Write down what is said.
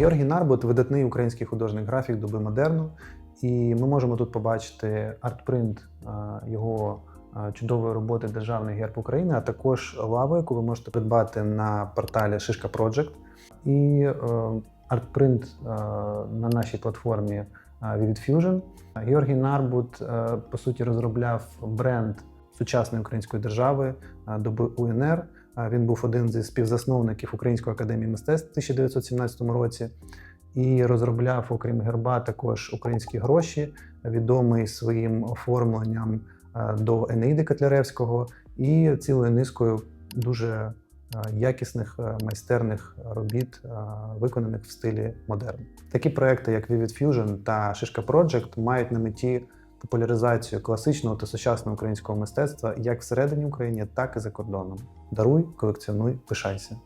Георгій Нарбут видатний український художник графік доби модерну. І ми можемо тут побачити артпринт е, його е, чудової роботи Державний герб України, а також лаву, яку ви можете придбати на порталі Шишка Project. І е, артпринт на нашій платформі Vivid Fusion. Георгій Нарбут по суті розробляв бренд сучасної української держави доби УНР. Він був один зі співзасновників Української академії мистецтв у 1917 році і розробляв, окрім герба, також українські гроші, відомий своїм оформленням е, до Енеїди Котляревського і цілою низкою дуже е, якісних е, майстерних робіт, виконаних в стилі модерн. Такі проекти, як Vivid Fusion та Шишка Project, мають на меті популяризацію класичного та сучасного українського мистецтва як всередині України, так і за кордоном. Даруй, колекціонуй, пишайся.